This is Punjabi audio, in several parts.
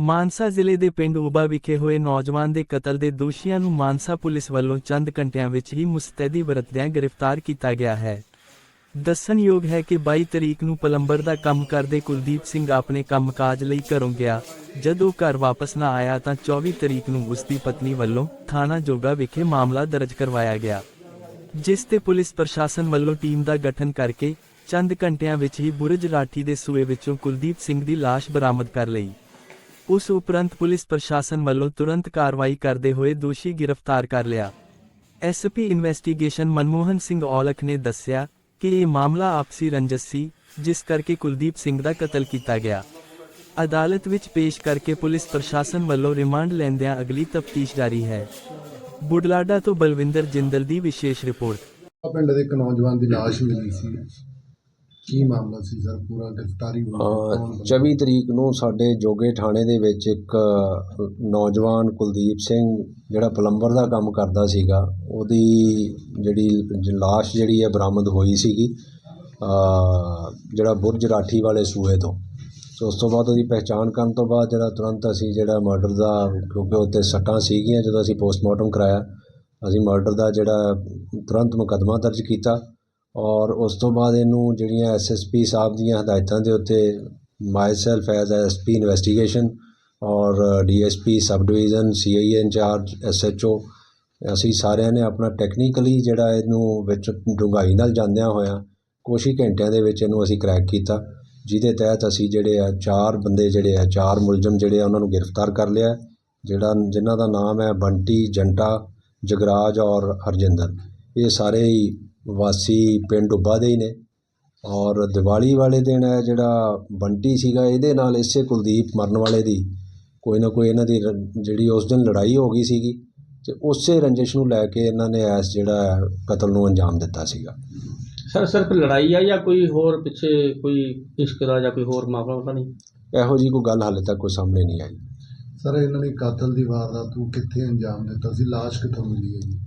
ਮਾਨਸਾ ਜ਼ਿਲ੍ਹੇ ਦੇ ਪਿੰਡ ਉਬਾ ਵਿਖੇ ਹੋਏ ਨੌਜਵਾਨ ਦੇ ਕਤਲ ਦੇ ਦੋਸ਼ੀਆਂ ਨੂੰ ਮਾਨਸਾ ਪੁਲਿਸ ਵੱਲੋਂ ਚੰਦ ਘੰਟਿਆਂ ਵਿੱਚ ਹੀ ਮੁਸਤੈਦੀ ਵਰਤਦਿਆਂ ਗ੍ਰਿਫਤਾਰ ਕੀਤਾ ਗਿਆ ਹੈ। ਦੱਸਣਯੋਗ ਹੈ ਕਿ 22 ਤਰੀਕ ਨੂੰ ਪਲੰਬਰ ਦਾ ਕੰਮ ਕਰਦੇ ਕੁਲਦੀਪ ਸਿੰਘ ਆਪਣੇ ਕੰਮਕਾਜ ਲਈ ਘਰੋਂ ਗਿਆ। ਜਦੋਂ ਘਰ ਵਾਪਸ ਨਾ ਆਇਆ ਤਾਂ 24 ਤਰੀਕ ਨੂੰ ਉਸ ਦੀ ਪਤਨੀ ਵੱਲੋਂ ਥਾਣਾ ਜੋਗਾ ਵਿਖੇ ਮਾਮਲਾ ਦਰਜ ਕਰਵਾਇਆ ਗਿਆ। ਜਿਸ ਤੇ ਪੁਲਿਸ ਪ੍ਰਸ਼ਾਸਨ ਵੱਲੋਂ ਟੀਮ ਦਾ ਗਠਨ ਕਰਕੇ ਚੰਦ ਘੰਟਿਆਂ ਵਿੱਚ ਹੀ ਬੁਰਜ ਰਾਠੀ ਦੇ ਸੂਏ ਵਿੱਚੋਂ ਕੁਲਦੀਪ ਸਿੰਘ ਦੀ ਲਾਸ਼ ਬਰਾਮਦ ਕਰ ਲਈ। ਉਸ ਉਪਰੰਤ ਪੁਲਿਸ ਪ੍ਰਸ਼ਾਸਨ ਵੱਲੋਂ ਤੁਰੰਤ ਕਾਰਵਾਈ ਕਰਦੇ ਹੋਏ ਦੋਸ਼ੀ ਗ੍ਰਿਫਤਾਰ ਕਰ ਲਿਆ। ਐਸਪੀ ਇਨਵੈਸਟੀਗੇਸ਼ਨ ਮਨਮੋਹਨ ਸਿੰਘ ਔਲਖ ਨੇ ਦੱਸਿਆ ਕਿ ਇਹ ਮਾਮਲਾ ਆਪਸੀ ਰੰਜਸ ਸੀ, ਜਿਸ ਕਰਕੇ ਕੁਲਦੀਪ ਸਿੰਘ ਦਾ ਕਤਲ ਕੀਤਾ ਗਿਆ। ਅਦਾਲਤ ਵਿੱਚ ਪੇਸ਼ ਕਰਕੇ ਪੁਲਿਸ ਪ੍ਰਸ਼ਾਸਨ ਵੱਲੋਂ ਰਿਮਾਂਡ ਲੈਂਦਿਆਂ ਅਗਲੀ ਤਫਤੀਸ਼ ਜਾਰੀ ਹੈ। ਬੁਢਲਾਡਾ ਤੋਂ ਬਲਵਿੰਦਰ ਜਿੰਦਲ ਦੀ ਵਿਸ਼ੇਸ਼ ਰਿਪੋਰਟ। ਪਿੰਡ ਦੇ ਇੱਕ ਨੌਜਵਾਨ ਦੀ ਲਾਸ਼ ਮਿਲੀ ਸੀ। ਕੀ ਮਾਮਲਾ ਸੀ ਸਰ? ਪੂਰਾ ਗ੍ਰਿਫਤਾਰੀ ਹੋਈ ਅਹ ਕੌਣ ਬੰਦਾ? 24 ਤਰੀਕ ਨੂੰ ਸਾਡੇ ਜੋਗੇ ਥਾਣੇ ਦੇ ਵਿੱਚ ਇੱਕ ਨੌਜਵਾਨ ਕੁਲਦੀਪ ਸਿੰਘ ਜਿਹੜਾ ਪਲੰਬਰ ਦਾ ਕੰਮ ਕਰਦਾ ਸੀਗਾ ਉਹਦੀ ਜਿਹੜੀ ਜ- ਲਾਸ਼ ਜਿਹੜੀ ਹੈ ਬਰਾਮਦ ਹੋਈ ਸੀਗੀ ਜਿਹੜਾ ਬੁਰਜ ਰਾਠੀ ਵਾਲੇ ਸੂਏ ਤੋਂ। ਸੋ ਉਸ ਤੋਂ ਬਾਅਦ ਉਹਦੀ ਪਹਿਚਾਣ ਕਰਨ ਤੋਂ ਬਾਅਦ ਜਿਹੜਾ ਤੁਰੰਤ ਅਸੀਂ ਜਿਹੜਾ ਮਰਡਰ ਦਾ ਕਿਉਂਕਿ ਉੱਤੇ ਸੱਟਾਂ ਸੀਗੀਆਂ ਜਦੋਂ ਅਸੀਂ ਪੋਸਟਮਾਰਟਮ ਕਰਾਇਆ ਅਸੀਂ ਮਰਡਰ ਦਾ ਜਿਹੜਾ ਤੁਰੰਤ ਮੁਕੱਦਮਾ ਦਰਜ ਕੀਤਾ। ਔਰ ਉਸ ਤੋਂ ਬਾਅਦ ਇਹਨੂੰ ਜਿਹੜੀਆਂ ਐਸਐਸਪੀ ਸਾਹਿਬ ਦੀਆਂ ਹਦਾਇਤਾਂ ਦੇ ਉੱਤੇ myself as SP investigation ਔਰ D S P sub division C CIA incharge S H O ਅਸੀਂ ਸਾਰਿਆਂ ਨੇ ਆਪਣਾ ਟੈਕਨੀਕਲੀ ਜਿਹੜਾ ਇਹਨੂੰ ਵਿੱਚ ਡੂੰਘਾਈ ਨਾਲ ਜਾਂਦਿਆਂ ਹੋਇਆਂ ਕੁਛ ਹੀ ਘੰਟਿਆਂ ਦੇ ਵਿੱਚ ਇਹਨੂੰ ਅਸੀਂ ਕਰੈਕ ਕੀਤਾ, ਜਿਹਦੇ ਤਹਿਤ ਅਸੀਂ ਜਿਹੜੇ ਆ ਚਾਰ ਬੰਦੇ ਜਿਹੜੇ ਆ, ਚਾਰ ਮੁਲਜ਼ਮ ਜਿਹੜੇ ਆ ਉਹਨਾਂ ਨੂੰ ਗ੍ਰਿਫਤਾਰ ਕਰ ਲਿਆ, ਜਿਹੜਾ ਜਿਨ੍ਹਾਂ ਦਾ ਨਾਮ ਹੈ ਬੰਟੀ, ਜੰਟਾ, ਜਗਰਾਜ ਔਰ ਹਰਜਿੰਦਰ। ਇਹ ਸਾਰੇ ਹੀ ਵਾਸੀ ਪਿੰਡ ਉੱਬਾ ਦੇ ਹੀ ਨੇ। ਔਰ ਦੀਵਾਲੀ ਵਾਲੇ ਦਿਨ ਹੈ ਜਿਹੜਾ ਬੰਟੀ ਸੀਗਾ ਇਹਦੇ ਨਾਲ ਇਸੇ ਕੁਲਦੀਪ ਮਰਨ ਵਾਲੇ ਦੀ ਕੋਈ ਨਾ ਕੋਈ ਇਹਨਾਂ ਦੀ ਰ- ਜਿਹੜੀ ਉਸ ਦਿਨ ਲੜਾਈ ਹੋ ਗਈ ਸੀਗੀ ਤੇ ਉਸੇ ਰੰਜਿਸ਼ ਨੂੰ ਲੈ ਕੇ ਇਹਨਾਂ ਨੇ ਐਸ ਜਿਹੜਾ ਕਤਲ ਨੂੰ ਅੰਜਾਮ ਦਿੱਤਾ ਸੀਗਾ। ਸਰ ਸਿਰਫ ਲੜਾਈ ਆ ਜਾਂ ਕੋਈ ਹੋਰ ਪਿੱਛੇ ਕੋਈ ਇਸ਼ਕ ਦਾ ਜਾਂ ਕੋਈ ਹੋਰ ਮਾਮਲਾ ਤਾਂ ਨਹੀਂ? ਇਹੋ ਜੀ ਕੋਈ ਗੱਲ ਹਾਲੇ ਤੱਕ ਕੋਈ ਸਾਹਮਣੇ ਨਹੀਂ ਆਈ। ਸਰ ਇਹਨਾਂ ਨੇ ਕਾਤਲ ਦੀ ਵਾਰਦਾਤ ਨੂੰ ਕਿੱਥੇ ਅੰਜਾਮ ਦਿੱਤਾ ਸੀ? ਲਾਸ਼ ਕਿੱਥੋਂ ਮਿਲੀ ਹੈ ਜੀ?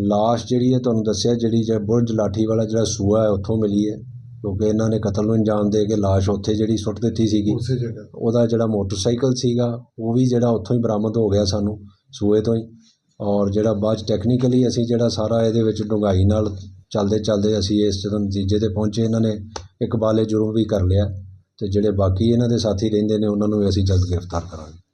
ਲਾਸ਼ ਜਿਹੜੀ ਹੈ ਤੁਹਾਨੂੰ ਦੱਸਿਆ ਜਿਹੜੀ ਜੇ ਬੁਰਜ ਲਾਠੀ ਵਾਲਾ ਜਿਹੜਾ ਸੂਆ ਹੈ ਉੱਥੋਂ ਮਿਲੀ ਹੈ। ਕਿਉਂਕਿ ਇਹਨਾਂ ਨੇ ਕਤਲ ਨੂੰ ਅੰਜਾਮ ਦੇ ਕੇ ਲਾਸ਼ ਉੱਥੇ ਜਿਹੜੀ ਸੁੱਟ ਦਿੱਤੀ ਸੀਗੀ। ਉਸੇ ਜਗ੍ਹਾ ਤੇ। ਉਹਦਾ ਜਿਹੜਾ ਮੋਟਰਸਾਈਕਲ ਸੀਗਾ ਉਹ ਵੀ ਜਿਹੜਾ ਉੱਥੋਂ ਹੀ ਬਰਾਮਦ ਹੋ ਗਿਆ ਸਾਨੂੰ ਸੂਏ ਤੋਂ ਹੀ। ਔਰ ਜਿਹੜਾ ਬਾਅਦ ਟੈਕਨੀਕਲੀ ਅਸੀਂ ਜਿਹੜਾ ਸਾਰਾ ਇਹਦੇ ਵਿੱਚ ਡੂੰਘਾਈ ਨਾਲ ਚੱਲਦੇ ਚੱਲਦੇ ਅਸੀਂ ਇਸ ਜਦੋਂ ਨਤੀਜੇ ਤੇ ਪਹੁੰਚੇ ਇਹਨਾਂ ਨੇ ਇੱਕ ਬਾਲੇ ਜੁਰਮ ਵੀ ਕਰ ਲਿਆ। ਤੇ ਜਿਹੜੇ ਬਾਕੀ ਇਹਨਾਂ ਦੇ ਸਾਥੀ ਰਹਿੰਦੇ ਨੇ ਉਹਨਾਂ ਨੂੰ ਵੀ ਅਸੀਂ ਜਲਦ ਗ੍ਰਿਫਤਾਰ ਕਰਾਂਗੇ।